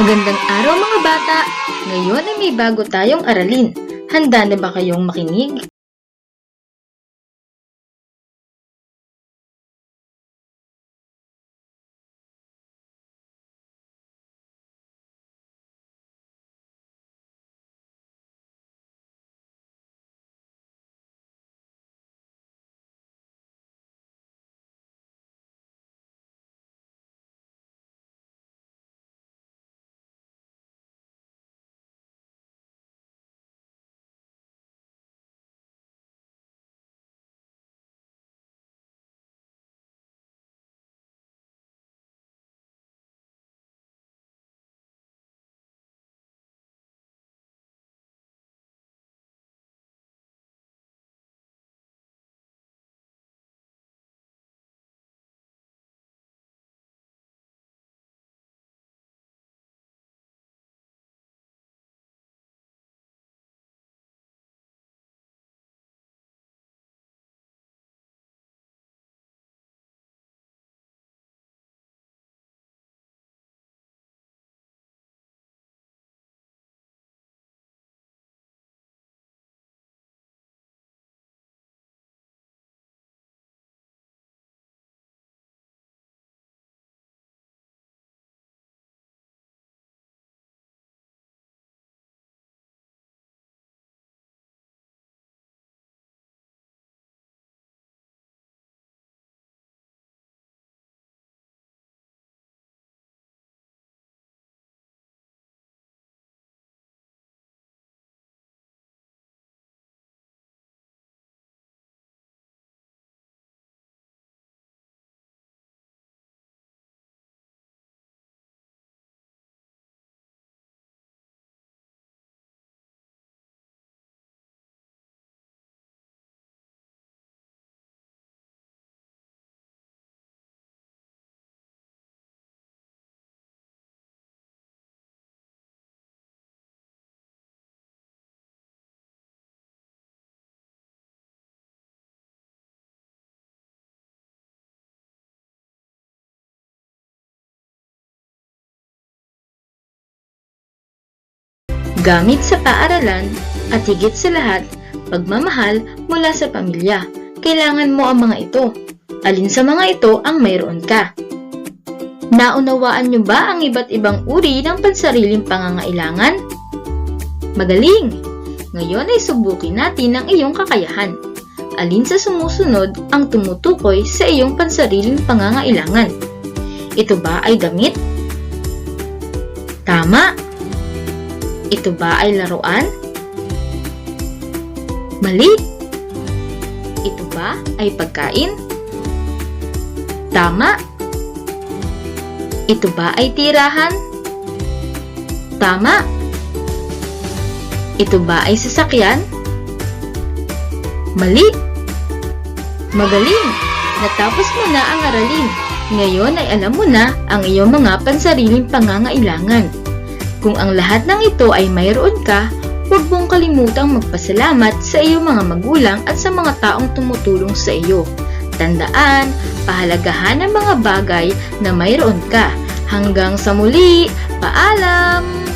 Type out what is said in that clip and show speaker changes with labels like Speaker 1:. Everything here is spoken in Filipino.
Speaker 1: Magandang araw mga bata! Ngayon ay may bago tayong aralin. Handa na ba kayong makinig? Gamit sa paaralan at higit sa lahat, pagmamahal mula sa pamilya. Kailangan mo ang mga ito. Alin sa mga ito ang mayroon ka? Naunawaan niyo ba ang iba't ibang uri ng pansariling pangangailangan? Magaling! Ngayon ay subukin natin ang iyong kakayahan. Alin sa sumusunod ang tumutukoy sa iyong pansariling pangangailangan? Ito ba ay damit? Tama! Ito ba ay laruan? Mali! Ito ba ay pagkain? Tama! Ito ba ay tirahan? Tama! Ito ba ay sasakyan? Mali! Magaling! Natapos mo na ang aralin. Ngayon ay alam mo na ang iyong mga pansariling pangangailangan. Kung ang lahat ng ito ay mayroon ka, huwag mong kalimutang magpasalamat sa iyong mga magulang at sa mga taong tumutulong sa iyo. Tandaan, pahalagahan ang mga bagay na mayroon ka. Hanggang sa muli, paalam!